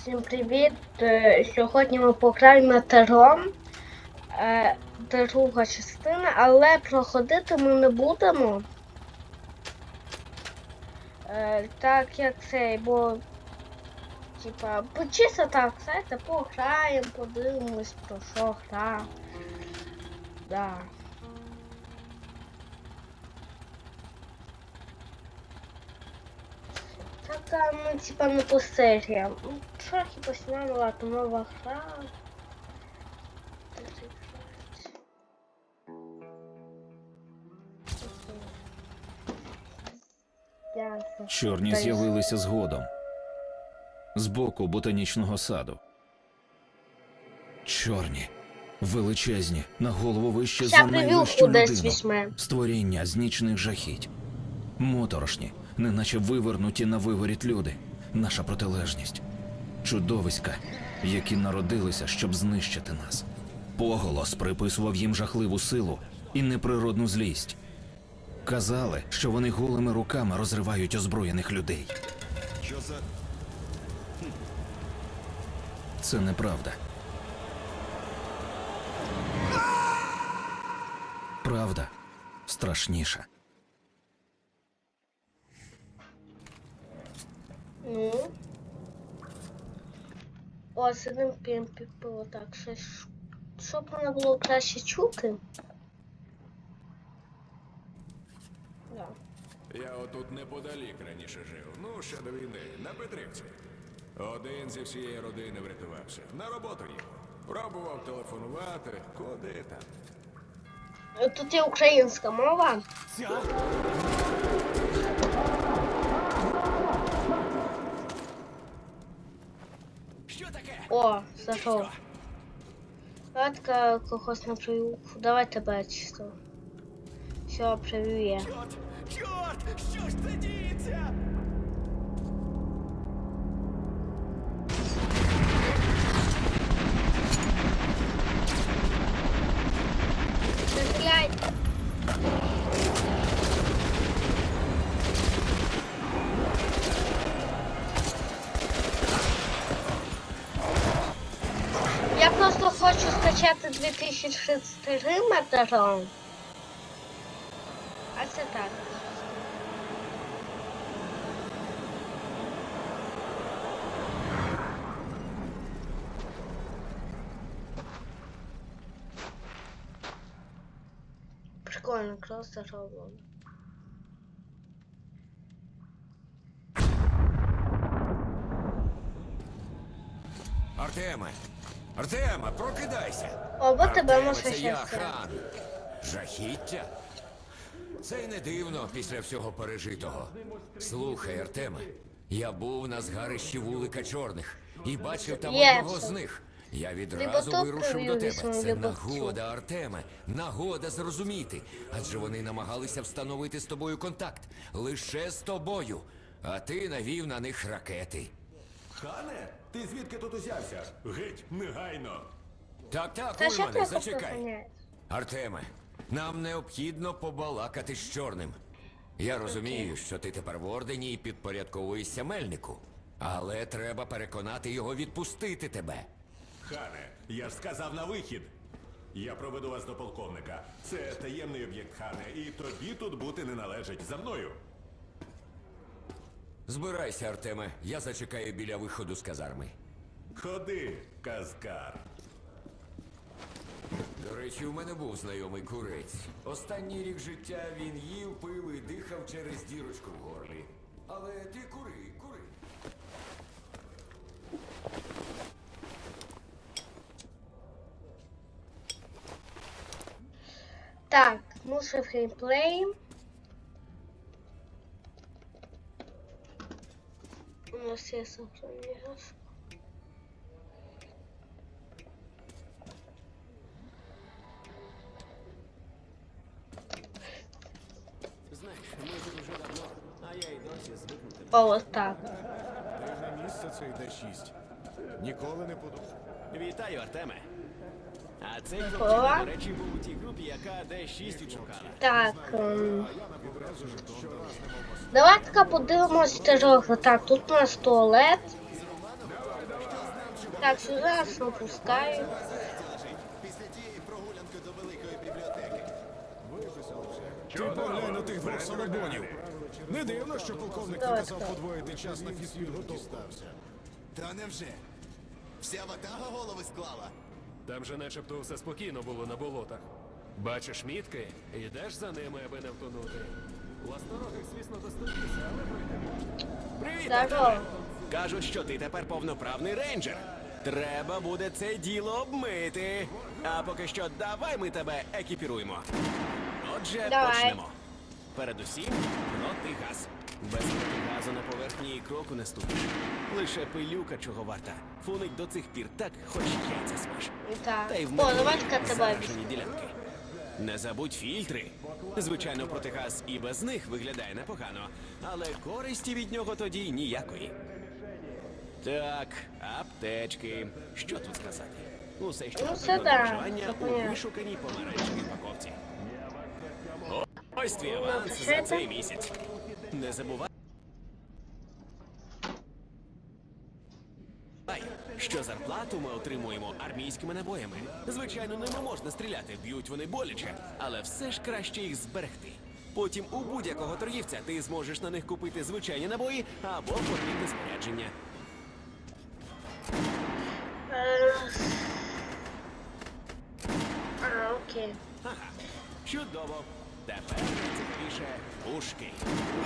Всім привіт! Е, Сьогодні ми пограємо тером. Е, Друга частина, але проходити ми не будемо. Е, Так як цей, бо типа, чисто так, знаєте, пограємо, подивимось про що гра. Да. Така, ну, типа, не по серіям. Ну, Трохи посняла то нова гра. Чорні з'явилися згодом. З боку ботанічного саду. Чорні, величезні, на голову вище Ще за найвищу людину. Створіння з нічних жахіть. Моторошні, неначе вивернуті на виворіт люди. Наша протилежність. Чудовиська, які народилися, щоб знищити нас. Поголос приписував їм жахливу силу і неприродну злість. Казали, що вони голими руками розривають озброєних людей. Що за. Це неправда. Правда страшніша. Ну. О, з одним пімпі було так, щось, щоб мене було краще чути. Да. Я отут неподалік раніше жив. Ну, ще до війни, на Петрівці. Один зі всієї родини врятувався. На роботу їхав. Пробував телефонувати, куди там. Тут є українська мова. Що О, зашел. Давайте кохос на прививку. Давай тебе чисто. Все, привіє. Чорт! Чорт! Що ж це? 2063 метром. А це так. Прикольно, просто зроблено. Артеме! Артеме, прокидайся! Або тебе може щастя. хан. Жахіття? Це й не дивно після всього пережитого. Слухай, Артеме, я був на згарищі вулика чорних і бачив там Є одного з них. Я відразу вирушив до привів тебе. Це нагода, Артеме. Нагода зрозуміти. Адже вони намагалися встановити з тобою контакт. Лише з тобою. А ти навів на них ракети. Хане, ти звідки тут узявся? Геть, негайно. Так, так, Та що Ульмане, зачекай. Артеме, нам необхідно побалакати з чорним. Я розумію, що ти тепер в ордені і підпорядковуєшся мельнику. Але треба переконати його відпустити тебе. Хане, я ж сказав на вихід. Я проведу вас до полковника. Це таємний об'єкт, хане, і тобі тут бути не належить. За мною. Збирайся, Артеме, я зачекаю біля виходу з казарми. Ходи, казкар. До речі, у мене був знайомий курець. Останній рік життя він їв, пив і дихав через дірочку в горлі. Але ти кури, кури. Так, ну ще геймплей. У нас є сохранення. Знаєш, ми тут вже давно, а я й досі звикнути. О, так. Дивне місце цей Д6. Ніколи не подумав. Вітаю, Артеме. А цей хлопчик, до речі, був у тій групі, яка Д6 шукала. Так. ем, Давайте-ка подивимось дорогу. Так, тут у нас туалет. Так, сюди нас опускаю. Ти поглянь на тих двох солобонів. Не дивно, що полковник наказав подвоїти час на фізпідготовку. Та невже? Вся ватага голови склала? Там же начебто все спокійно було на болотах. Бачиш мітки, йдеш за ними, аби не втонути. Ласторогих, звісно, доступися, але пройти можна. Привіт, Здорово. Артеме! Кажуть, що ти тепер повноправний рейнджер. Треба буде це діло обмити. А поки що давай ми тебе екіпіруємо. Отже, Давай. почнемо. Передусім, протигаз. Без протигазу на поверхні і кроку не ступиш. Лише пилюка чого варта. Фунить до цих пір так, хоч яйця смаж. Так. Та й О, вмикай давай-ка тебе заражені ділянки. Не забудь фільтри. Звичайно, протигаз і без них виглядає непогано, але користі від нього тоді ніякої. Так, аптечки. Що тут сказати? Усе, що Ну, це у вишуканій помаранчевій упаковці. Ось твій аванс за цей місяць. Не забувай. Що зарплату ми отримуємо армійськими набоями. Звичайно, ними можна стріляти, б'ють вони боляче, але все ж краще їх зберегти. Потім у будь-якого торгівця ти зможеш на них купити звичайні набої або потрібне спорядження. Е, А, окей. Ага, чудово. Тепер найцікавіше пушки.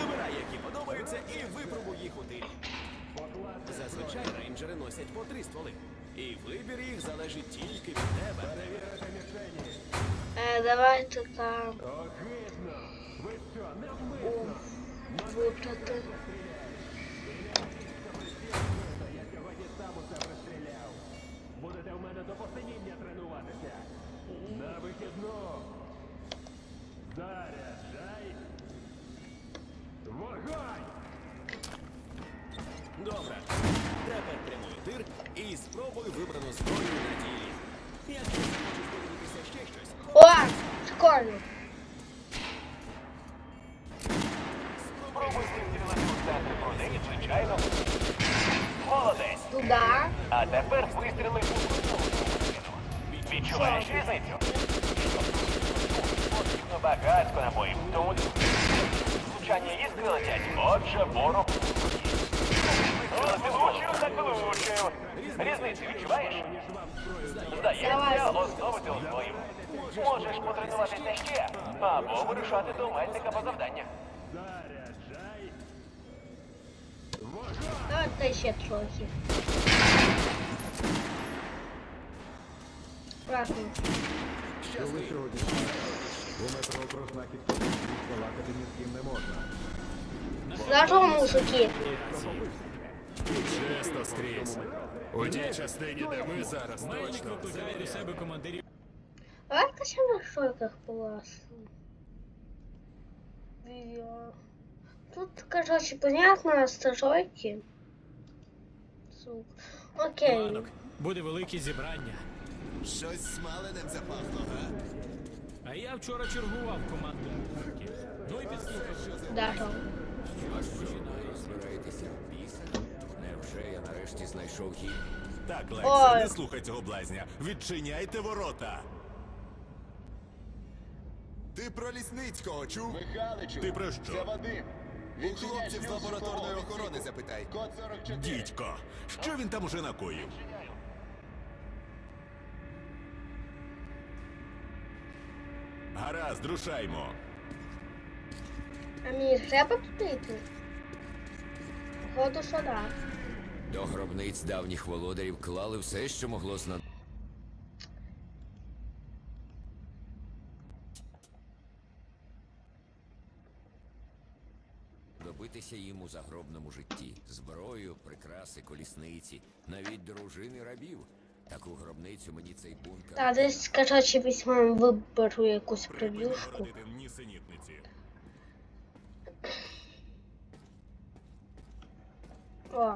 Вибирай, які подобаються, і випробуй їх у тирі. Зазвичай рейнджери носять по три стволи. І вибір їх залежить тільки від тебе. Е, давайте там. О, Виплати. Будете в мене до посиніння тренуватися. На вихідну. Заряджай. Вогонь! Добре. І спробуй вибрану зброю на ділі. Якщо захочеш подивитися ще щось, О, прикольно. Спробуй вистрілити у центр звичайно. Молодець. Туда. А тепер вистріли у кутову частину. Відчуваєш різницю? Потрібно багатько набоїв. Тому влучання іскри летять. Отже, ворог. Вистрілити влучив, так влучив. Різницю відчуваєш? Здається, Давай. основи ти освоїв. Можеш потренуватися ще, або вирушати до мельника по завданнях. Давайте ще трохи. Правильно. Здорово, мужики. Чисто скрізь. У тій частині, де ми зараз точно. Майник до себе командирів. Варто ще на шойках поласну. Відео. Тут, короче, понятно, стажойки. Сук. Окей. Ланок, Буде велике зібрання. Щось смаленим запахло, га? А я вчора чергував пункті. Ну і підслухав, що Даже. А що, розбираєтеся в бісах? Невже я нарешті знайшов хід? Так, Ой. Не слухай цього блазня. Відчиняйте ворота. Ти про лісницького чув? Михаличу, Ти про що? це Вадим. У хлопців з лабораторної охорони запитай. Код 44. Дідько, що він там уже накоїв? Гаразд, рушаймо. А мені треба туди йти? Походу, що да. До гробниць давніх володарів клали все, що могло зна... Добитися їм у загробному житті. Зброю, прикраси, колісниці, навіть дружини рабів. Таку гробницю мені цей бункер. Та десь, короче, візьмемо виберу якусь нісенітниці. О,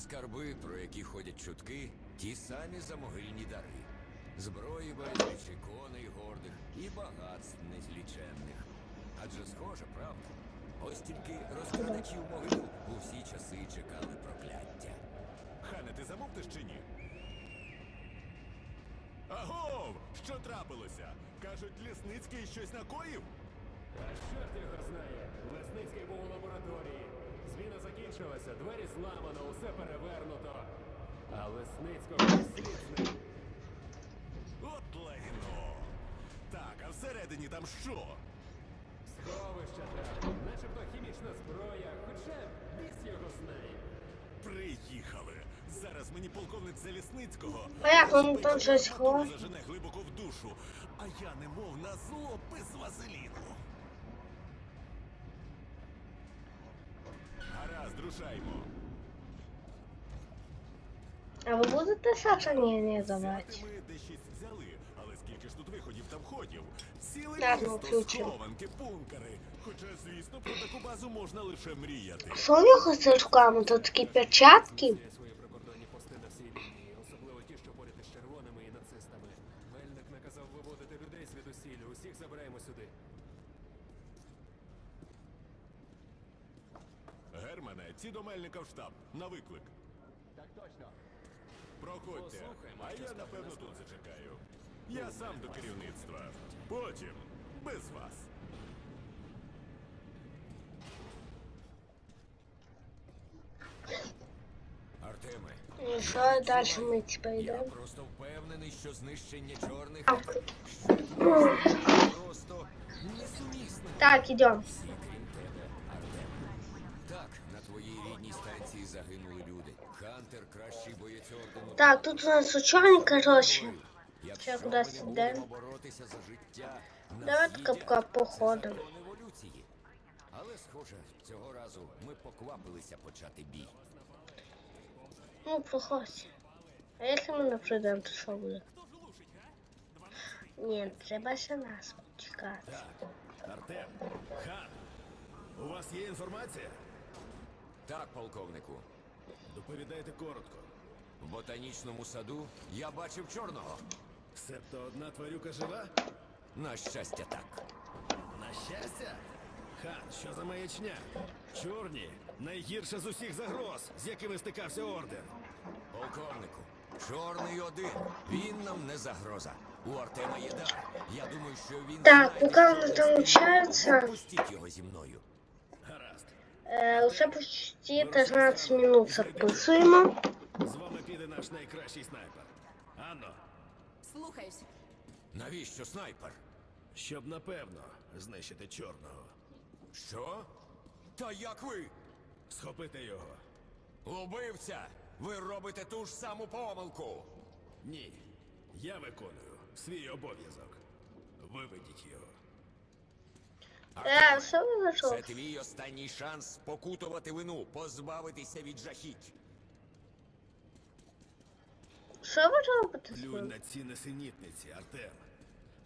А скарби, про які ходять чутки, ті самі замогильні дари. Зброї безліч, коней гордих і багатств незліченних. Адже схоже, правда? Ось тільки розкрадачів могил у всі часи чекали прокляття. Хане, ти замовтиш чи ні? Агов! Що трапилося? Кажуть, Лісницький щось накоїв? А чорт його знає. Лесницький був у лабораторії. Зміна закінчилася, двері зламано, усе перевернуто. А Лесницького і слід з ним. От лайно! Так, а всередині там що? Сховища там, начебто хімічна зброя, хоча біс його знає. Приїхали. Зараз мені полковник Залісницького А як він там щось ховає? зажене глибоко в душу, а я немов на зло без вазеліну. Гаразд, рушаймо. А ви будете Саша? Ні, не ми де взяли, але скільки ж тут виходів та входів? Сіли Так, ну, місто, включимо. схованки, бункери. Хоча, звісно, про таку базу можна лише мріяти. Що у нього з руками? Тут такі перчатки? Германе, ці до Мельника в штаб. На виклик. Так точно. Проходьте, Послухаймо, а що я скаже напевно насправді. тут зачекаю. Я сам до керівництва. Потім без вас. Артеме, І що далі ми типа я йдемо? просто впевнений, що знищення чорних А, просто несумісне. Так, йдемо. Всі, крім тебе, Артеме. Так, твоїй рідній станції загинули люди. Хантер кращий боєць ордену. Так, тут у нас учені, коротше. Якщо Ще кудись нас Давайте капка еволюції. Але, схоже, цього разу ми поквапилися почати бій. Ну, проходь. А якщо ми не прийдемо, то що буде? Ні, треба ще нас почекати. Артем, хан, у вас є інформація? Так, полковнику. Доповідайте коротко. В ботанічному саду я бачив чорного. Себто одна тварюка жива? На щастя, так. На щастя? Хан, що за маячня? Чорні найгірша з усіх загроз, з якими стикався орден. Полковнику, чорний один. Він нам не загроза. У Артема є дар. Я думаю, що він. Так, поки вони общаються. Відпустіть його зі мною. Е, уже почти 15 минут записуємо. З вами піде наш найкращий снайпер. Анно, Слухаюсь. Навіщо снайпер? щоб напевно знищити чорного. Що? Та як ви? Схопити його. Убивця! Ви робите ту ж саму помилку. Ні. Я виконую свій обов'язок. Виведіть його. Е, що ви за Це твій останній шанс спокутувати вину, позбавитися від жахіть. Що ви робите? Плюнь на ці несенітниці, Артем.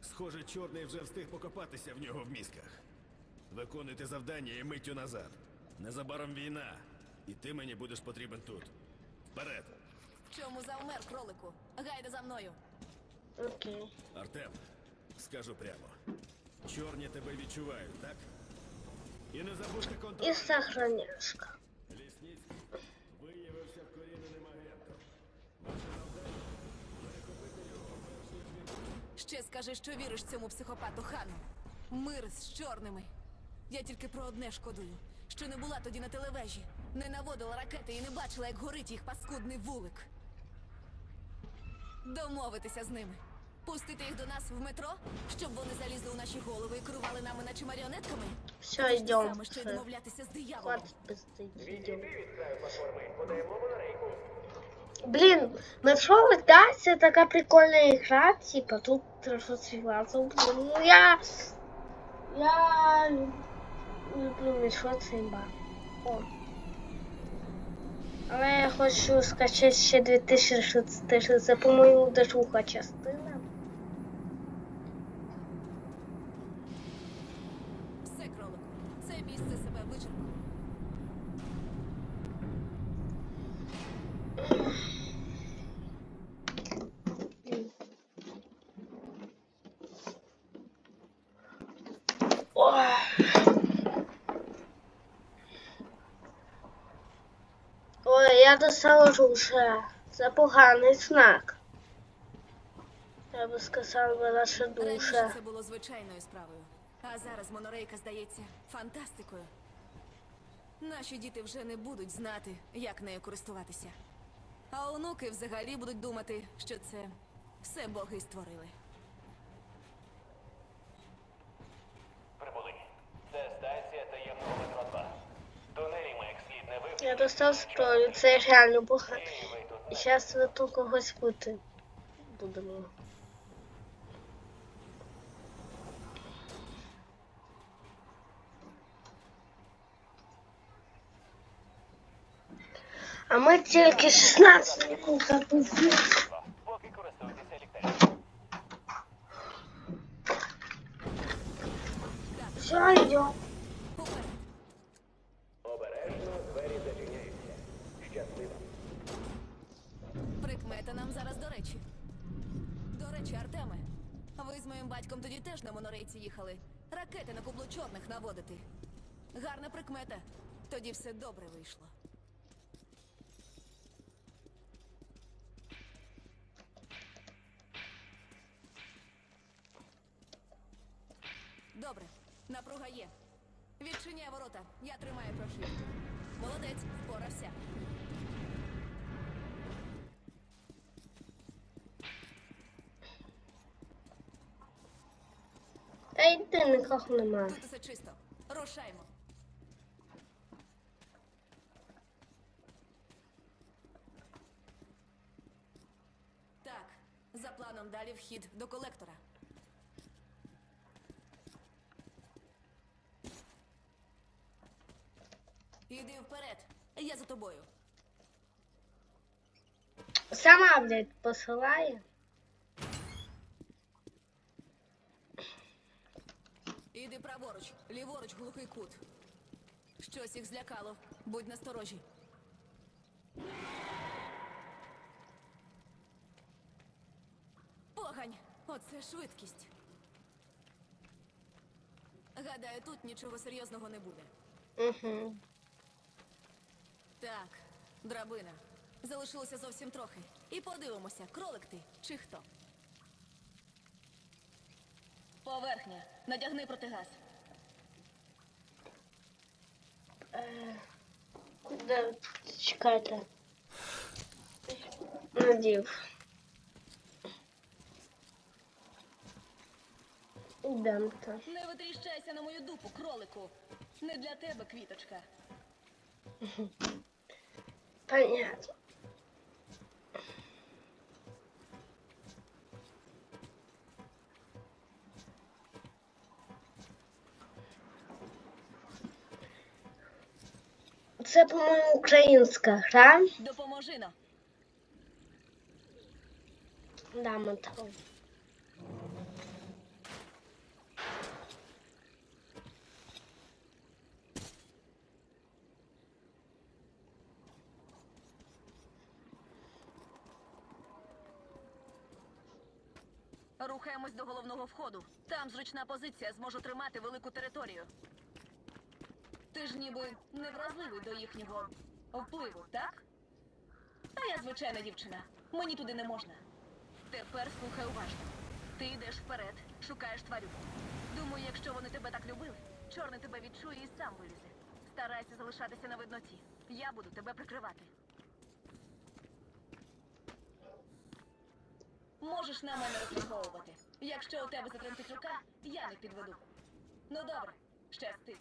Схоже, чорний вже встиг покопатися в нього в мізках. Виконуйте завдання і миттю назад. Незабаром війна, і ти мені будеш потрібен тут. Вперед! В чому завмер, кролику? Гайда за мною. Окей. Артем, скажу прямо. Чорні тебе відчувають, так? І не забудьте контроль. І сохраняшка. Лісніцький виявився вкоріненим агентом. Ще скажи, що віриш цьому психопату хану. Мир з чорними. Я тільки про одне шкодую, що не була тоді на телевежі, не наводила ракети і не бачила, як горить їх паскудний вулик. Домовитися з ними. Пустити їх до нас в метро, щоб вони залізли у наші голови і керували нами, наче маріонетками. Все, йдемо. саме, що й домовлятися з дияволом. Хватить пиздить, йдемо. Блін, метро да, це така прикольна ігра, типа тут трохи світлазу. Ну я... Я люблю метро це імба. О. Але я хочу скачати ще 2016, це, по-моєму, друга частина. Все, кролику. Це місце себе вичерпало. Ой. Я вже. Це поганий знак. я би сказала, наша Раніше душа. це було звичайною справою. А зараз монорейка здається фантастикою. Наші діти вже не будуть знати, як нею користуватися. А онуки взагалі будуть думати, що це все боги створили. Прибули. Це станція таємного метро 2. Тунелі ми як слід не вивчили. Я достав зброю, це реально погано. І зараз ви тут когось бути будемо. А ми тільки 16 секунд запустили. поки. Все, йдемо. Теж їхали. Ракети на кублу чорних наводити. Гарна прикмета. Тоді все добре вийшло. Добре, напруга є. Відчиняй ворота. Я тримаю прошивку. Молодець, впорався. Та йди, нікого немає. Тут усе чисто. Рушаймо. Так, за планом далі вхід до колектора. Іди вперед. Я за тобою. Сама, блядь, посилає. Праворуч, ліворуч глухий кут. Щось їх злякало. Будь насторожі. Погань! Оце швидкість. Гадаю, тут нічого серйозного не буде. Угу. Так, драбина. Залишилося зовсім трохи. І подивимося, кролик ти чи хто. Поверхня. Надягни протигаз. Куди? Чекайте. Надів. Ідемо там. Не витріщайся на мою дупу, кролику. Не для тебе квіточка. Понятно. Це, по-моєму, українська гра. Допоможи но. Да, Матро. Рухаємось до головного входу. Там зручна позиція, зможу тримати велику територію. Ти ж ніби невразливий до їхнього впливу, так? А я звичайна дівчина. Мені туди не можна. Тепер слухай уважно. Ти йдеш вперед, шукаєш тварю. Думаю, якщо вони тебе так любили, чорний тебе відчує і сам вилізе. Старайся залишатися на видноті. Я буду тебе прикривати. Можеш на мене розраховувати. Якщо у тебе затремтить рука, я не підведу. Ну добре, щасти.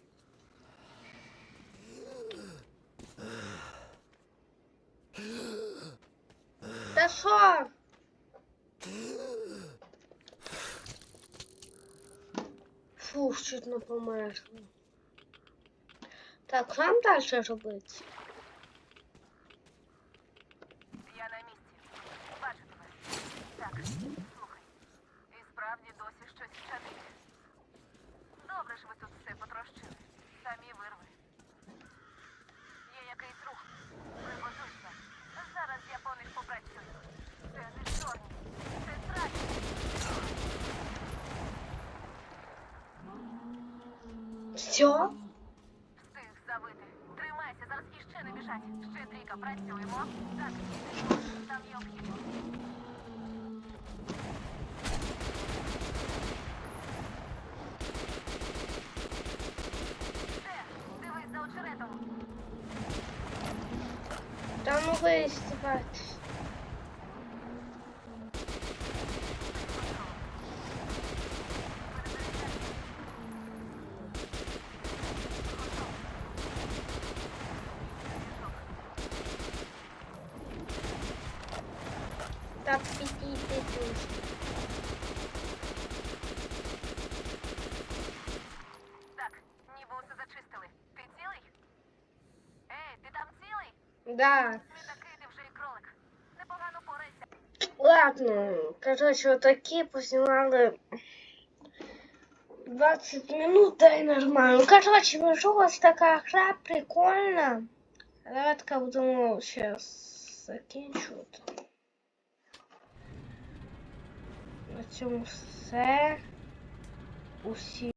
Що? Фух, чуть не померла. Так, що нам далі робити? Я на місці. Бачу тебе. Так, слухай. І справді досі щось вчадить. Добре ж ви тут все потрощили. Самі вирви. Все? Там є обхід. Все, здіваєтесь. Так підійти дуже. Так, ніби усе зачистили. Ти цілий? Ей, ти там цілий? Да. Не такий ти вже і кролик. Непогано порайся. Ладно, короче, вот такие поснимали 20 минут, да и нормально. Короче, выжилась такая игра прикольно. Давайте будемо сейчас закінчувати. На цьому все. Усі.